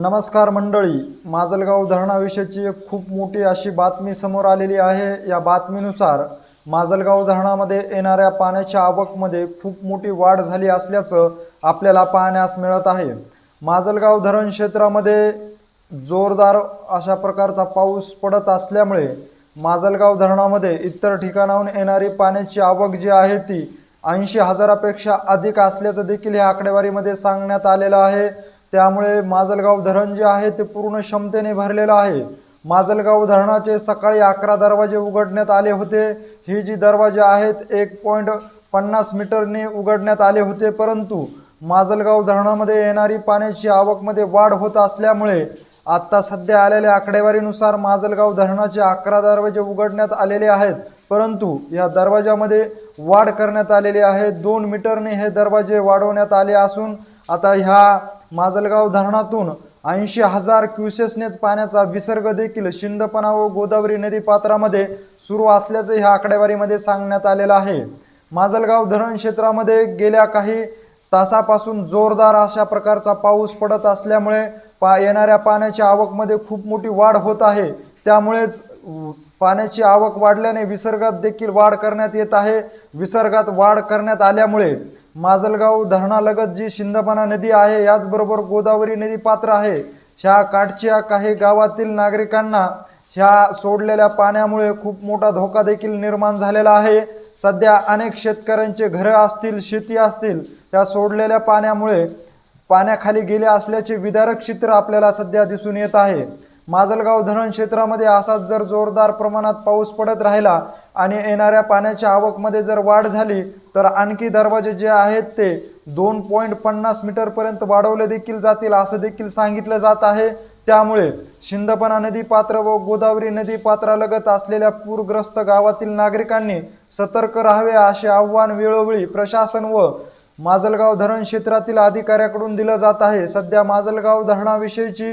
नमस्कार मंडळी माजलगाव धरणाविषयीची एक खूप मोठी अशी बातमी समोर आलेली आहे. या बातमीनुसार माजलगाव धरणामध्ये येणाऱ्या पाण्याच्या आवकमध्ये खूप मोठी वाढ झाली असल्याचं आपल्याला पाहण्यास मिळत आहे. माजलगाव धरण क्षेत्रामध्ये जोरदार अशा प्रकारचा पाऊस पडत असल्यामुळे माजलगाव धरणामध्ये इतर ठिकाणाहून येणारी पाण्याची आवक जी आहे ती ऐंशी हजारापेक्षा अधिक असल्याचं देखील या आकडेवारीमध्ये सांगण्यात आलेलं आहे. त्यामुळे माजलगाव धरण जे आहे ते पूर्ण क्षमतेने भरलेलं आहे. माजलगाव धरणाचे सकाळी अकरा दरवाजे उघडण्यात आले होते. ही जी दरवाजे आहेत एक पॉईंट पन्नास मीटरने उघडण्यात आले होते. परंतु माजलगाव धरणामध्ये येणारी पाण्याची आवकमध्ये वाढ होत असल्यामुळे आत्ता सध्या आलेल्या आकडेवारीनुसार माजलगाव धरणाचे अकरा दरवाजे उघडण्यात आलेले आहेत. परंतु या दरवाजामध्ये वाढ करण्यात आलेली आहे. दोन मीटरने हे दरवाजे वाढवण्यात आले असून आता ह्या माजलगाव धरणातून ऐंशी हजार क्युसेसनेच पाण्याचा विसर्ग देखील शिंदपणा व गोदावरी नदी पात्रामध्ये सुरू असल्याचं ह्या आकडेवारीमध्ये सांगण्यात आलेलं आहे. माजलगाव धरण क्षेत्रामध्ये गेल्या काही तासापासून जोरदार अशा प्रकारचा पाऊस पडत असल्यामुळे पा येणाऱ्या पाण्याच्या आवकमध्ये खूप मोठी वाढ होत आहे. त्यामुळेच पाण्याची आवक वाढल्याने विसर्गात देखील वाढ करण्यात येत आहे. विसर्गात वाढ करण्यात आल्यामुळे माजलगाव धरणालगत जी शिंदपाना नदी आहे याचबरोबर गोदावरी नदी पात्र आहे. ह्या काठच्या काही गावातील नागरिकांना ह्या सोडलेल्या पाण्यामुळे खूप मोठा धोका देखील निर्माण झालेला आहे. सध्या अनेक शेतकऱ्यांचे घरं असतील शेती असतील त्या सोडलेल्या पाण्यामुळे पाण्याखाली गेले असल्याचे विदारक चित्र आपल्याला सध्या दिसून येत आहे. माजलगाव धरण क्षेत्रामध्ये असाच जर जोरदार प्रमाणात पाऊस पडत राहिला आणि येणाऱ्या पाण्याच्या आवकमध्ये जर वाढ झाली तर आणखी दरवाजे जे आहेत ते दोन पॉईंट पन्नास मीटरपर्यंत वाढवले देखील जातील असं देखील सांगितलं जात आहे. त्यामुळे शिंदपणा नदी पात्र व गोदावरी नदी पात्रालगत असलेल्या पूरग्रस्त गावातील नागरिकांनी सतर्क राहावे असे आव्हान वेळोवेळी प्रशासन व माजलगाव धरण क्षेत्रातील अधिकाऱ्याकडून दिलं जात आहे. सध्या माजलगाव धरणाविषयीची